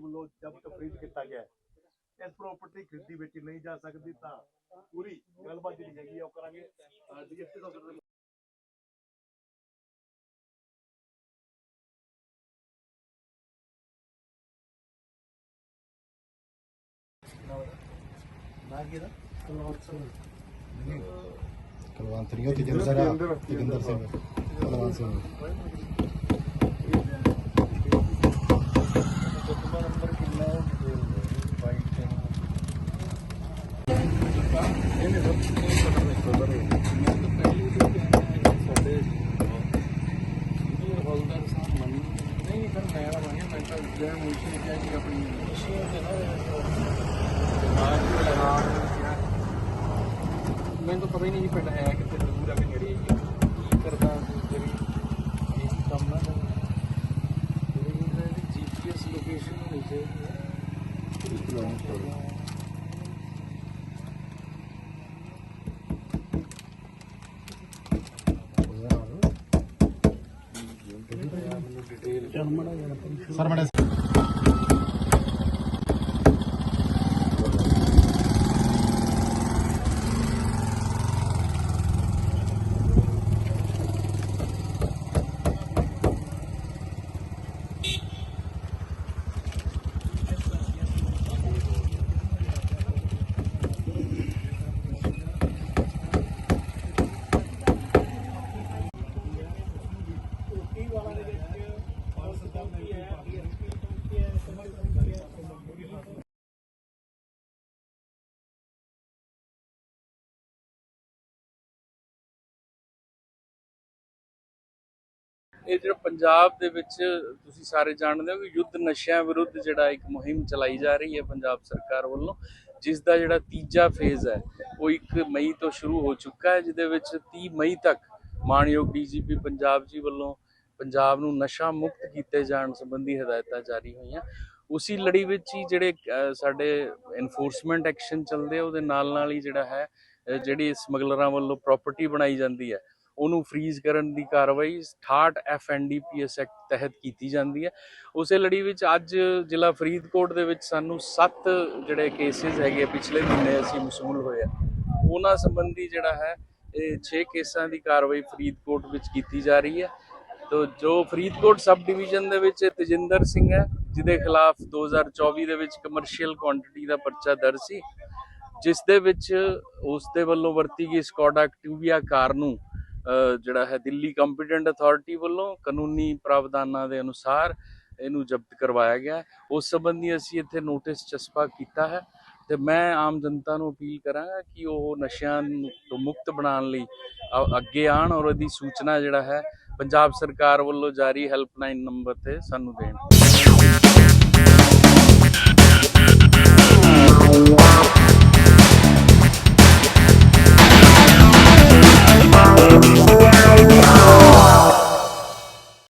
ਵੱਲੋਂ ਜ਼ਬਤ ਫਰੀਦ ਕੀਤਾ ਗਿਆ ਹੈ। ਇਸ ਪ੍ਰਾਪਰਟੀ ਖਰੀਦੀ ਵੇਚੀ ਨਹੀਂ ਜਾ ਸਕਦੀ ਤਾਂ ਪੂਰੀ ਗੱਲਬਾਤ ਜਿਹੜੀ ਹੈਗੀ ਆ ਉਹ ਕਰਾਂਗੇ। ਡੀਐਸਪੀ ਸਾਹਿਬ ਦੇ ਨਾ ਕੀ ਦਾ ਕੁਲਵੰਤ ਨਹੀਂ ਉਹ ਤੇਜਿੰਦਰ ਆ। ਤੇਜਿੰਦਰ ਸਿੰਘ। ਕੁਲਵੰਤ ਸਿੰਘ ਨੰਬਰ ਕਿੰਨਾ ਹੈ ਵਾਈਟ ਤੇ ਹੌਲਦਾਰ ਸਾਹਿਬ ਮੰਨ ਨਹੀਂ ਸਰ ਮੈਂ ਨਾ ਮੰਨਿਆ ਮੈਂ ਤਾਂ ਜਿਹੜਾ ਮੁਸ਼ਕਿਲ ਕਿਹਾ ਕਿ ਆਪਣੀ ਮਸ਼ੀਨ ਤੇ ਨਾ ਦਿਮਾਗ ਨੂੰ ਲਗਾ ਮੈਨੂੰ ਮੈਨੂੰ ਪਤਾ ਹੀ ਨਹੀਂ ਪਿੰਡ ਹੈ ਕਿੱਥੇ, ਦੂਰ ਆ ਕਿ ਨੇੜੇ ਹੀ ਕੀ ਕਰਦਾ ਜਿਹੜੀ ਇਹ ਕੰਮ ਨਾ ਜਿਹੜੀ ਜੀਪੀਐਸ ਲੋਕੇਸ਼ਨ ਹੋਣੀ ਚਾਹੀਦੀ ਹੈ ਸਰ ಸರ್ ਇਹ ਜਿਹੜਾ ਪੰਜਾਬ ਦੇ ਵਿੱਚ ਤੁਸੀਂ ਸਾਰੇ ਜਾਣਦੇ ਹੋ ਕਿ ਯੁੱਧ ਨਸ਼ਿਆਂ ਵਿਰੁੱਧ ਜਿਹੜਾ ਇੱਕ ਮੁਹਿੰਮ ਚਲਾਈ ਜਾ ਰਹੀ ਹੈ ਪੰਜਾਬ ਸਰਕਾਰ ਵੱਲੋਂ ਜਿਸ ਦਾ ਜਿਹੜਾ ਤੀਜਾ ਫੇਜ਼ ਹੈ, ਉਹ 1 ਮਈ ਤੋਂ ਸ਼ੁਰੂ ਹੋ ਚੁੱਕਾ ਹੈ, ਜਿਹਦੇ ਵਿੱਚ 30 ਮਈ ਤੱਕ ਮਾਨਯੋਗ ਡੀਜੀਪੀ ਪੰਜਾਬ ਜੀ ਵੱਲੋਂ ਪੰਜਾਬ ਨੂੰ ਨਸ਼ਾ ਮੁਕਤ ਕੀਤੇ ਜਾਣ ਸੰਬੰਧੀ ਹਦਾਇਤਾਂ ਜਾਰੀ ਹੋਈਆਂ। ਉਸੀ ਲੜੀ ਵਿੱਚ ਹੀ ਜਿਹੜੇ ਸਾਡੇ ਐਨਫੋਰਸਮੈਂਟ ਐਕਸ਼ਨ ਚੱਲਦੇ ਆ, ਉਹਦੇ ਨਾਲ ਨਾਲ ਹੀ ਜਿਹੜਾ ਹੈ ਜਿਹੜੀ ਸਮਗਲਰਾਂ ਵੱਲੋਂ ਪ੍ਰਾਪਰਟੀ ਬਣਾਈ ਜਾਂਦੀ ਹੈ ਉਹਨੂੰ ਫ੍ਰੀਜ਼ ਕਰਨ ਦੀ ਕਾਰਵਾਈ 68 ਐਫਐਨਡੀਪੀਐਸ ਐਕਟ ਤਹਿਤ ਕੀਤੀ ਜਾਂਦੀ ਹੈ। ਉਸੇ ਲੜੀ ਵਿੱਚ ਅੱਜ ਜ਼ਿਲ੍ਹਾ ਫਰੀਦਕੋਟ ਦੇ ਵਿੱਚ ਸਾਨੂੰ 7 ਜਿਹੜੇ ਕੇਸਿਸ ਹੈਗੇ ਆ, ਪਿਛਲੇ ਮਹੀਨੇ ਅਸੀਂ ਮਸੂਲ ਹੋਏ ਆ। ਉਹਨਾਂ ਸੰਬੰਧੀ ਜਿਹੜਾ ਹੈ ਇਹ 6 ਕੇਸਾਂ ਦੀ ਕਾਰਵਾਈ ਫਰੀਦਕੋਟ ਵਿੱਚ ਕੀਤੀ ਜਾ ਰਹੀ ਹੈ। ਤੋ ਜੋ ਫਰੀਦਕੋਟ ਸਬ ਡਿਵੀਜ਼ਨ ਦੇ ਵਿੱਚ ਤਜਿੰਦਰ ਸਿੰਘ ਹੈ ਜਿਹਦੇ ਖਿਲਾਫ 2024 ਦੇ ਵਿੱਚ ਕਮਰਸ਼ੀਅਲ ਕੁਆਂਟੀਟੀ ਦਾ ਪਰਚਾ ਦਰਜ ਸੀ ਜਿਸ ਦੇ ਵਿੱਚ ਉਸ ਦੇ ਵੱਲੋਂ ਵਰਤੀ ਗਈ ਸਕੋਡਾ ਐਕਟਿਵੀਆ ਕਾਰ ਨੂੰ ਜਿਹੜਾ ਹੈ ਦਿੱਲੀ ਕੰਪੀਟੈਂਟ ਅਥਾਰਟੀ ਵੱਲੋਂ ਕਾਨੂੰਨੀ ਪ੍ਰਾਵਧਾਨਾਂ ਦੇ ਅਨੁਸਾਰ ਇਹਨੂੰ ਜ਼ਬਤ ਕਰਵਾਇਆ ਗਿਆ ਉਸ ਸੰਬੰਧੀ ਅਸੀਂ ਇੱਥੇ ਨੋਟਿਸ ਚਸਪਾ ਕੀਤਾ ਹੈ ਤੇ ਮੈਂ ਆਮ ਜਨਤਾ ਨੂੰ ਅਪੀਲ ਕਰਾਂਗਾ ਕਿ ਉਹ ਨਸ਼ਿਆਂ ਨੂੰ ਤੋਂ ਮੁਕਤ ਬਣਾਉਣ ਲਈ ਅ- ਅੱਗੇ ਆਣ ਔਰ ਇਹਦੀ ਸੂਚਨਾ ਜਿਹੜਾ ਹੈ ਪੰਜਾਬ ਸਰਕਾਰ ਵੱਲੋਂ ਜਾਰੀ ਹੈਲਪਲਾਈਨ ਨੰਬਰ ਤੇ ਸਾਨੂੰ ਦੇਣ।